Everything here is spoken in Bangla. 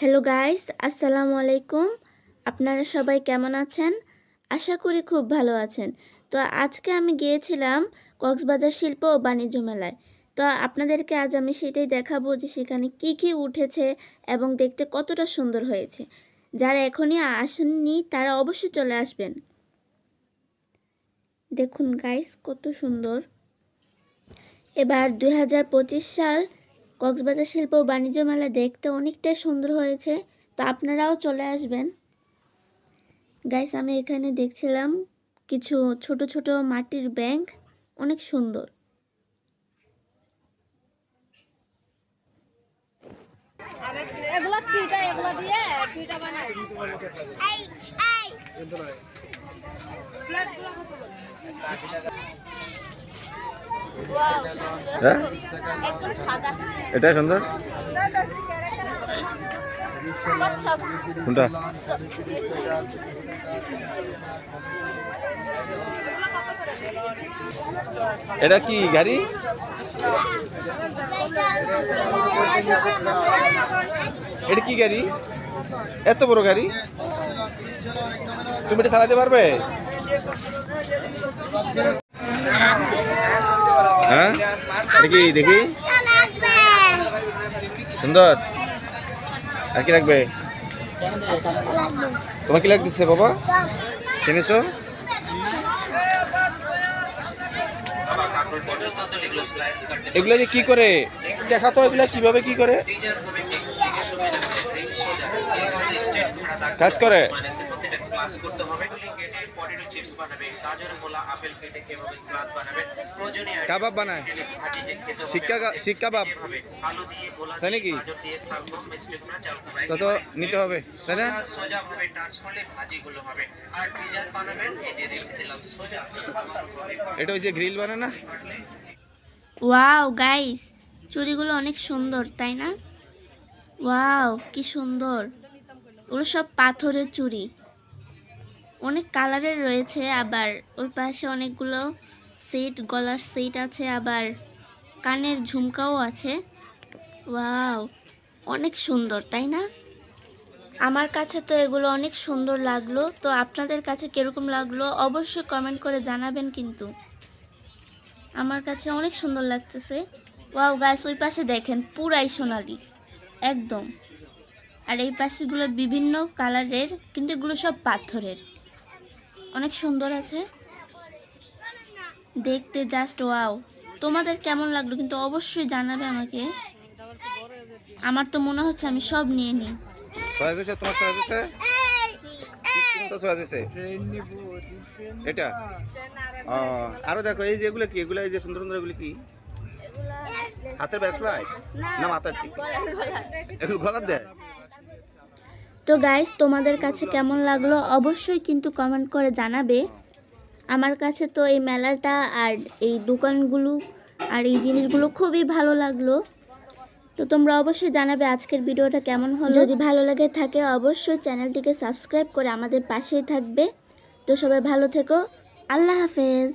হ্যালো গাইস আসসালামু আলাইকুম আপনারা সবাই কেমন আছেন? আশা করি খুব ভালো আছেন। তো আজকে আমি গিয়েছিলাম কক্সবাজার শিল্প ও বাণিজ্য মেলায়। তো আপনাদেরকে আজ আমি সেটাই দেখাবো যে সেখানে কি কি উঠেছে এবং দেখতে কতটা সুন্দর হয়েছে। যারা এখনই আসেননি, তারা অবশ্যই চলে আসবেন। দেখুন গাইস কত সুন্দর। এবার দু হাজার পঁচিশ সাল কক্সবাজার শিল্প ও বাণিজ্য মেলা দেখতে অনেকটাই সুন্দর হয়েছে তো আপনারাও চলে আসবেন। গাইস আমি এখানে দেখছিলাম কিছু ছোট ছোট মাটির ব্যাংক অনেক সুন্দর। এগুলো ফিটা এগুলো দিয়ে ফিটা বানাই। একদম এটা সুন্দর? কোনটা? এটা কি গাড়ি? এটা কি গাড়ি? এত বড় গাড়ি? তুমি এটা চালাতে পারবে? হ্যাঁ? কি দেখি? সুন্দর। আর কি লাগবে? তোমার কি লাগতেছে বাবা? কিনেছো? এগুলো যে কি করে? দেখা তো এগুলা কীভাবে কি করে? কাজ করে? কাবাব বানায়? শিক্ষা শিক্ষা তাই নাকি? তত নিতে হবে তাই না? এটা ওই যে গ্রিল বানায় না? ওয়াও গাইস চুড়িগুলো অনেক সুন্দর তাই না? ওয়াও কি সুন্দর। ওগুলো সব পাথরের চুড়ি। অনেক কালারের রয়েছে, আবার ওই পাশে অনেকগুলো সেট, গলার সেট আছে, আবার কানের ঝুমকাও আছে। ওয়াও, অনেক সুন্দর, তাই না? আমার কাছে তো এগুলো অনেক সুন্দর লাগল, তো আপনাদের কাছে কীরকম লাগল অবশ্যই কমেন্ট করে জানাবেন কিন্তু। আমার কাছে অনেক সুন্দর লাগতেছে। ওয়াও গাছ ওই পাশে দেখেন পুরাই সোনালি, একদম। আর এই পাশেগুলো বিভিন্ন কালারের, কিন্তু এগুলো সব পাথরের। অনেক সুন্দর আছে। দেখতে জাস্ট ওয়াও তোমাদের কেমন লাগল কিন্তু অবশ্যই জানাবে আমাকে। আমার তো মনে হচ্ছে আমি সব নিয়ে নিই। তোমার কোনটা এটা? আরও দেখো এই যে এগুলো কি? এগুলো এই যে সুন্দর সুন্দর এগুলো কি? হাতের ব্যাসলাই না মাথার ঠিক এগুলো গলার দেয়? তো গাইস তোমাদের কাছে কেমন লাগল অবশ্যই কিন্তু কমেন্ট করে জানাবে। আমার কাছে তো এই মেলাটা আর এই দোকানগুলো আর এই জিনিসগুলো খুবই ভালো লাগল। তো তোমরা অবশ্যই জানাবে আজকের ভিডিওটা কেমন হলো। যদি ভালো লাগে থাকে অবশ্যই চ্যানেলটিকে সাবস্ক্রাইব করে আমাদের পাশেই থাকবে। তো সবাই ভালো থেকো। আল্লাহ হাফেজ।